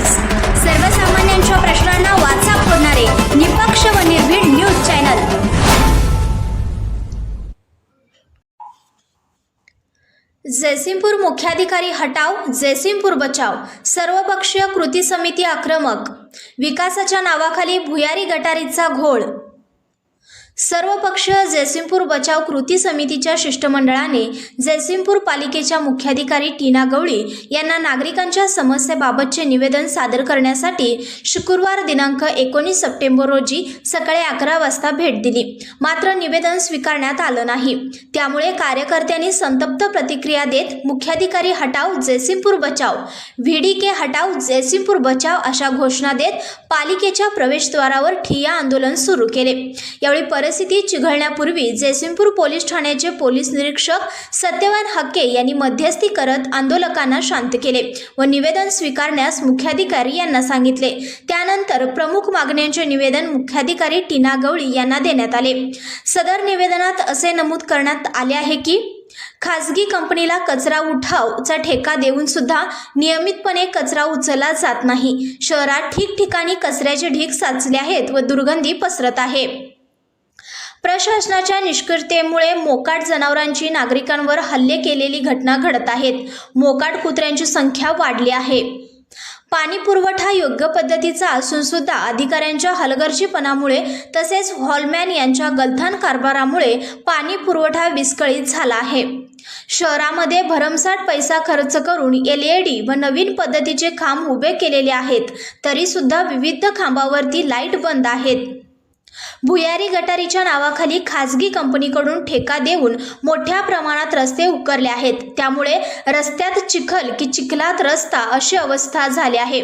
News. सर्वसामान्यांच्या प्रश्नांना वाचा फोडणारे निपक्ष व निर्भीड न्यूज चॅनल. जयसिंगपूर मुख्याधिकारी हटाव जयसिंगपूर बचाव. सर्वपक्षीय कृती समिती आक्रमक. विकासाच्या नावाखाली भुयारी गटारीचा घोळ. सर्वपक्षीय जयसिंगपूर बचाव कृती समितीच्या शिष्टमंडळाने जयसिंगपूर पालिकेच्या मुख्याधिकारी टीना गवळी यांना नागरिकांच्या समस्येबाबतचे निवेदन सादर करण्यासाठी शुक्रवार दिनांक एकोणीस सप्टेंबर रोजी सकाळी अकरा वाजता भेट दिली. मात्र निवेदन स्वीकारण्यात आलं नाही. त्यामुळे कार्यकर्त्यांनी संतप्त प्रतिक्रिया देत मुख्याधिकारी हटाव जयसिंगपूर बचाव व्ही के हटाव जयसिंगपूर बचाव अशा घोषणा देत पालिकेच्या प्रवेशद्वारावर ठिय्या आंदोलन सुरू केले. यावेळी परिस्थिती चिघळण्यापूर्वी जयसिंगपूर पोलीस ठाण्याचे पोलीस निरीक्षक सत्यवान हक्के यांनी मध्यस्थी करत आंदोलकांना शांत केले व निवेदन स्वीकारण्यास मुख्याधिकारी यांना सांगितले. त्यानंतर प्रमुख मागण्यांचे निवेदन मुख्याधिकारी टीना गवळी यांना देण्यात आले. सदर निवेदनात असे नमूद करण्यात आले आहे की खासगी कंपनीला कचरा उठावचा ठेका देऊन सुद्धा नियमितपणे कचरा उचलला जात नाही. शहरात ठिकठिकाणी कचऱ्याचे ढीग साचले आहेत व दुर्गंधी पसरत आहे. प्रशासनाच्या निष्क्रियतेमुळे मोकाट जनावरांची नागरिकांवर हल्ले केलेली घटना घडत आहेत. मोकाट कुत्र्यांची संख्या वाढली आहे. पाणी पुरवठा योग्य पद्धतीचा असून सुद्धा अधिकाऱ्यांच्या हलगर्जीपणामुळे तसेच हॉलमॅन यांच्या गलथान कारभारामुळे पाणी पुरवठा विस्कळीत झाला आहे. शहरामध्ये भरमसाठ पैसा खर्च करून एल ई डी व नवीन पद्धतीचे खांब उभे केलेले आहेत. तरीसुद्धा विविध खांबावरती लाइट बंद आहेत. भुयारी गटारीच्या नावाखाली खाजगी कंपनीकडून ठेका देऊन मोठ्या प्रमाणात रस्ते उकरले आहेत. त्यामुळे रस्त्यात चिखल की चिखलात रस्ता अशी अवस्था झाली आहे.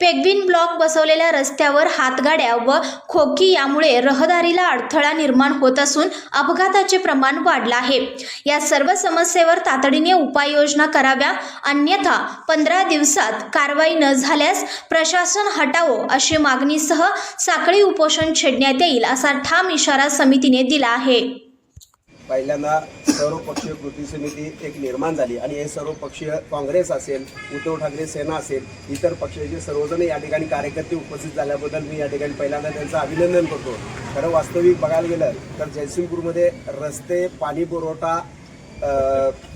पेगविन ब्लॉक बसवलेल्या रस्त्यावर हातगाड्या व खोकी यामुळे रहदारीला अडथळा निर्माण होत असून अपघाताचे प्रमाण वाढलं आहे. या सर्व समस्येवर तातडीने उपाययोजना कराव्या अन्यथा पंधरा दिवसात कारवाई न झाल्यास प्रशासन हटावो अशी मागणीसह साखळी उपोषण छेडण्यात येईल. असा ठाम इशारा समितीने दिला आहे. पहिल्यांदा सर्वपक्षीय कृती समिती एक निर्माण झाली आणि हे सर्वपक्षीय काँग्रेस असेल उद्धव ठाकरे सेना असेल इतर पक्षाचे सर्वजण या ठिकाणी कार्यकर्ते उपस्थित झाल्याबद्दल मी या ठिकाणी पहिल्यांदा त्यांचं अभिनंदन करतो. खरं वास्तविक बघायला गेलं तर जयसिंगपूरमध्ये रस्ते पाणी पुरवठा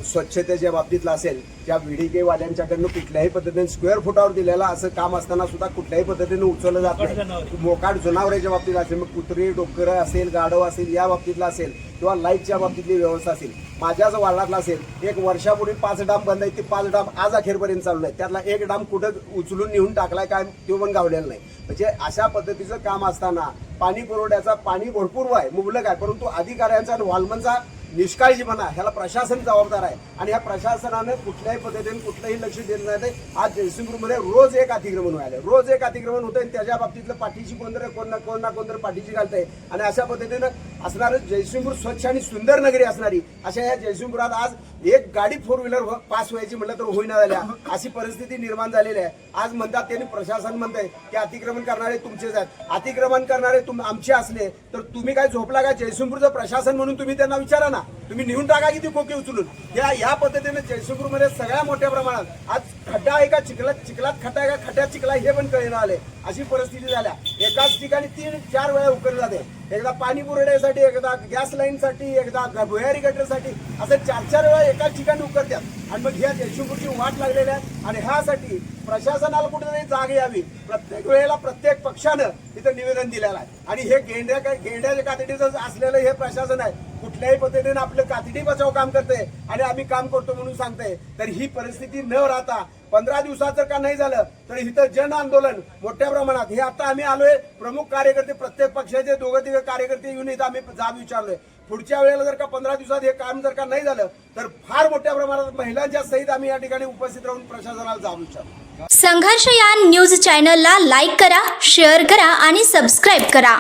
स्वच्छतेच्या बाबतीतला असेल त्या व्ही वाल्यांच्याकडनं कुठल्याही पद्धतीने स्क्वेअर फुटावर दिलेला असं काम असताना सुद्धा कुठल्याही पद्धतीने उचललं जात नाही. मोकाट जनावरांच्या बाबतीत असेल मग कुत्री डोकरं असेल गाढव असेल या बाबतीतला असेल किंवा लाईटच्या बाबतीतली व्यवस्था असेल माझ्याच वार्डातला असेल एक वर्षापूर्वी पाच डाम बंद आहे ती पाच डाम आज अखेरपर्यंत चालू आहे त्यातला एक डाम कुठं उचलून नेऊन टाकलाय काय तो पण गावलेला नाही. म्हणजे अशा पद्धतीचं काम असताना पाणी पुरवठ्याचा पाणी भरपूर आहे मुबलक आहे परंतु अधिकाऱ्यांचा आणि वाल्मनचा निष्काळजीपणा ह्याला प्रशासन जबाबदार आहे. आणि ह्या प्रशासनाने कुठल्याही पद्धतीने कुठलंही लक्ष दिलं नाही आज जयसिंगपूरमध्ये रोज एक अतिक्रमण व्हायला रोज एक अतिक्रमण होतंय. आणि त्याच्या बाबतीतलं पाठीशी कोणतरी कोण ना कोण ना कोणतरी पाठीशी घालतंय. आणि अशा पद्धतीनं असणारं जयसिंगपूर स्वच्छ आणि सुंदर नगरी असणारी अशा या जयसिंगपुरात आज एक गाडी फोर व्हीलर पास व्हायची म्हटलं तर होईना झाल्या. अशी परिस्थिती निर्माण झालेली आहे. आज म्हणतात त्यांनी प्रशासन म्हणतंय की अतिक्रमण करणारे तुमचेच आहेत. अतिक्रमण करणारे तुम आमचे असले तर तुम्ही काय झोपला का? जयसिंगपूरचं प्रशासन म्हणून तुम्ही त्यांना विचारा ना. तुम्ही नेऊन टाका किती खोके उचलून. या या पद्धतीने जयसिंगपूरमध्ये सगळ्या मोठ्या प्रमाणात आज खड्डा आहे का चिखलात चिखलात खड्डा आहे का खड्ड्यात चिखला हे पण कळेना आले. अशी परिस्थिती झाल्या. एकाच ठिकाणी तीन चार वेळा उकरले जाते एकदा पाणी पुरवठ्यासाठी एकदा गॅस लाईनसाठी एकदा भुयारी गटरसाठी असं चार चार वेळा एकाच ठिकाणी उकरतात. आणि मग ह्या जयशिंगपूरची वाट लागलेल्या आहेत आणि ह्यासाठी प्रशासनाला कुठेतरी जाग यावी. प्रत्येक वेळेला प्रत्येक पक्षानं इथं निवेदन दिलेलं आहे. आणि हे गेंड्या गेंड्याच्या कातडीचं असलेलं हे प्रशासन आहे. कुठल्याही पद्धतीने आपलं कातडी बचाव काम करते आणि आम्ही काम करतो म्हणून सांगते. तर ही परिस्थिती न राहता पंधरा दिवसात जर का नाही झालं तर इथं जन आंदोलन मोठ्या प्रमाणात. हे आता आम्ही आलोय प्रमुख कार्यकर्ते प्रत्येक पक्षाचे दोघं तिघे कार्यकर्ते येऊन इथं आम्ही जाब विचारलोय. पुढच्या वेळेला जर का पंधरा दिवसात हे काम जर का नाही झालं तर फार मोठ्या प्रमाणात महिलांच्या सहित आम्ही या ठिकाणी उपस्थित राहून प्रशासनाला जाब विचारलो संघर्ष या न्यूज चॅनलला लाईक करा शेअर करा आणि सबस्क्राईब करा.